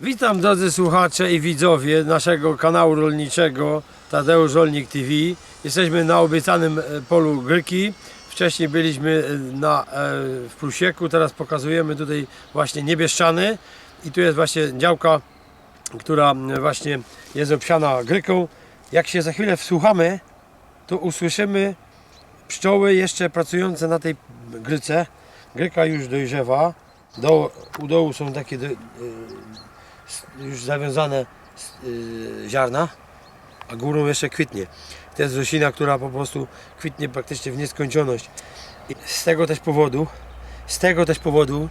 Witam drodzy słuchacze i widzowie naszego kanału rolniczego Tadeusz Rolnik TV. Jesteśmy na obiecanym e, polu Gryki. Wcześniej byliśmy e, na, e, w Prusieku, teraz pokazujemy tutaj właśnie Niebieszczany i tu jest właśnie działka, która właśnie jest obsiana Gryką. Jak się za chwilę wsłuchamy, to usłyszymy pszczoły jeszcze pracujące na tej Gryce. Gryka już dojrzewa. Do, u dołu są takie do, już zawiązane y, ziarna, a górą jeszcze kwitnie. To jest roślina, która po prostu kwitnie praktycznie w nieskończoność. I z tego też powodu, z tego też powodu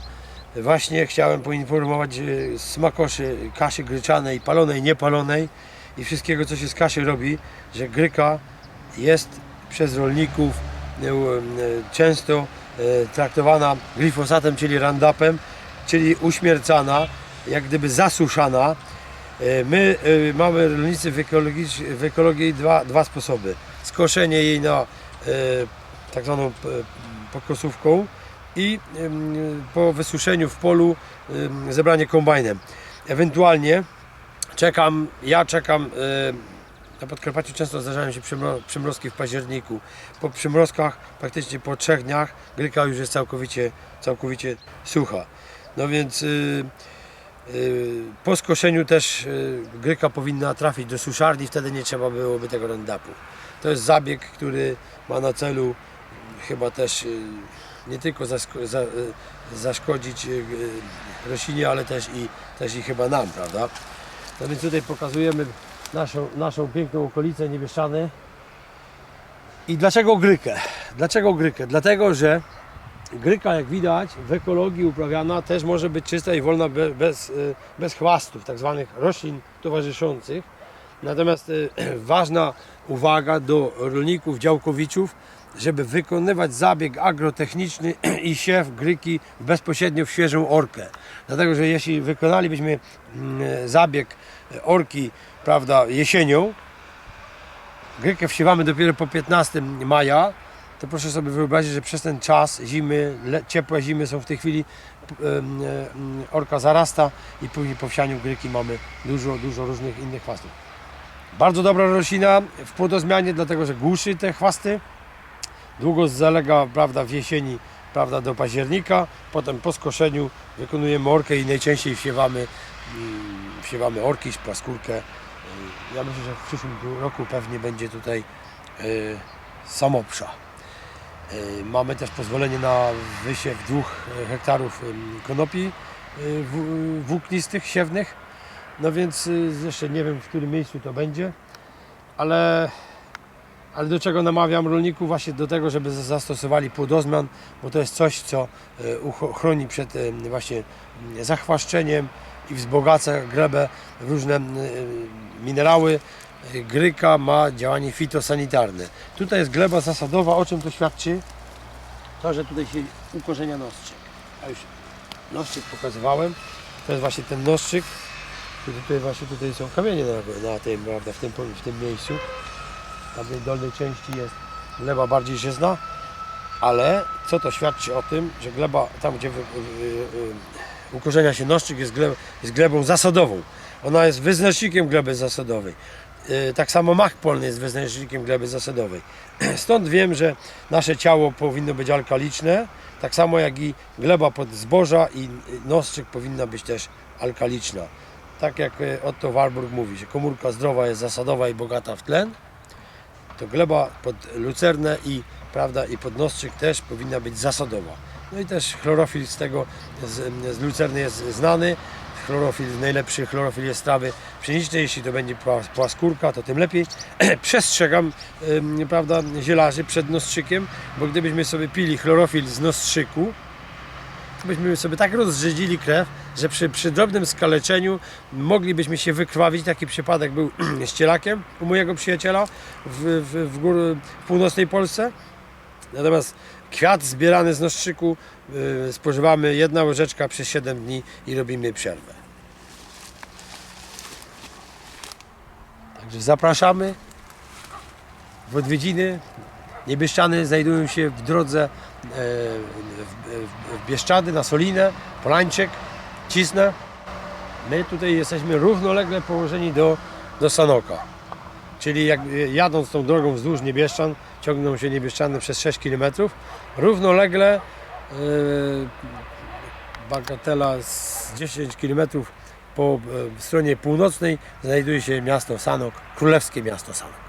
właśnie chciałem poinformować y, smakoszy kaszy gryczanej, palonej, niepalonej i wszystkiego, co się z kaszy robi, że gryka jest przez rolników y, często traktowana glifosatem, czyli randapem, czyli uśmiercana, jak gdyby zasuszana. E, My e, mamy rolnicy w, ekologicz- w ekologii dwa, dwa sposoby. Skoszenie jej na e, tak zwaną pokosówką i po wysuszeniu w polu zebranie kombajnem. Ewentualnie czekam, ja czekam na Podkarpaciu często zdarzają się przymro- przymrozki w październiku. Po przymrozkach praktycznie po trzech dniach gryka już jest całkowicie, całkowicie sucha. No więc y, po skoszeniu też y, gryka powinna trafić do suszarni, wtedy nie trzeba byłoby tego rondapu. To jest zabieg, który ma na celu chyba też y, nie tylko y, zaszkodzić y, y, roślinie, ale też i, też i chyba nam, prawda? No więc tutaj pokazujemy naszą, naszą piękną okolicę Niebieszczany. I dlaczego grykę? Dlaczego grykę? Dlatego, że Gryka, jak widać, w ekologii uprawiana też może być czysta i wolna be- bez, y, bez chwastów, tak zwanych roślin towarzyszących. Natomiast y, ważna uwaga do rolników, działkowiczów, żeby wykonywać zabieg agrotechniczny i siew gryki bezpośrednio w świeżą orkę. Dlatego, że jeśli wykonalibyśmy mm, zabieg orki, prawda, jesienią, grykę wsiewamy dopiero po 15 maja, to proszę sobie wyobrazić, że przez ten czas zimy, le, ciepłe zimy są w tej chwili, orka zarasta i później po wsianiu gryki mamy dużo, dużo różnych innych chwastów. Bardzo dobra roślina w płodozmianie, dlatego że głuszy te chwasty. Długo zalega prawda, w jesieni prawda, do października, potem po skoszeniu wykonujemy orkę i najczęściej wsiewamy, mm, wsiewamy orki, paskórkę. Ja myślę, że w przyszłym roku pewnie będzie tutaj y, samopsza. Y, Mamy też pozwolenie na wysiew dwóch y, hektarów konopi wł- włóknistych, siewnych. No więc jeszcze nie wiem w którym miejscu to będzie, ale, ale do czego namawiam rolników? Właśnie do tego, żeby zastosowali płodozmian, bo to jest coś, co chroni przed właśnie zachwaszczeniem i wzbogaca glebę w różne minerały. Gryka ma działanie fitosanitarne. Tutaj jest gleba zasadowa, o czym to świadczy? To, że tutaj się ukorzenia noszczyk. A już noszczyk pokazywałem. To jest właśnie ten noszczyk. Tutaj właśnie tutaj są kamienie na, na tym, prawda, w tym, w tym miejscu. Na tej dolnej części jest gleba bardziej żyzna. Ale co to świadczy o tym, że gleba tam gdzie ukorzenia się noszczyk jest, gleb, jest glebą zasadową. Ona jest wyznacznikiem gleby zasadowej. Yy, Tak samo mach polny jest wyznacznikiem gleby zasadowej. Stąd wiem, że nasze ciało powinno być alkaliczne, tak samo jak i gleba pod zboża i noszczyk powinna być też alkaliczna. Tak jak e, Otto Warburg mówi, że komórka zdrowa jest zasadowa i bogata w tlen, to gleba pod lucernę i, prawda, i pod noszczyk też powinna być zasadowa. No i też chlorofil z tego, z, z lucerny jest znany. Chlorofil, najlepszy chlorofil jest trawy pszenicznej. Jeśli to będzie pła- płaskórka, to tym lepiej. Przestrzegam ym, prawda, zielarzy przed nostrzykiem, bo gdybyśmy sobie pili chlorofil z nostrzyku, to byśmy sobie tak rozrzydzili krew, że przy, przy drobnym skaleczeniu moglibyśmy się wykrwawić. Taki przypadek był z cielakiem u mojego przyjaciela w, w, w, gór, w północnej Polsce. Natomiast kwiat zbierany z nostrzyku y, spożywamy jedna łyżeczka przez 7 dni i robimy przerwę. Także zapraszamy w odwiedziny. Niebieszczany znajdują się w drodze e, w Bieszczady na Solinę, Polańczyk, Cisnę. My tutaj jesteśmy równolegle położeni do, do Sanoka. Czyli jak jadąc tą drogą wzdłuż Niebieszczan, ciągną się Niebieszczany przez 6 km, równolegle yy, bagatela z 10 km po e, stronie północnej znajduje się miasto Sanok, królewskie miasto Sanok.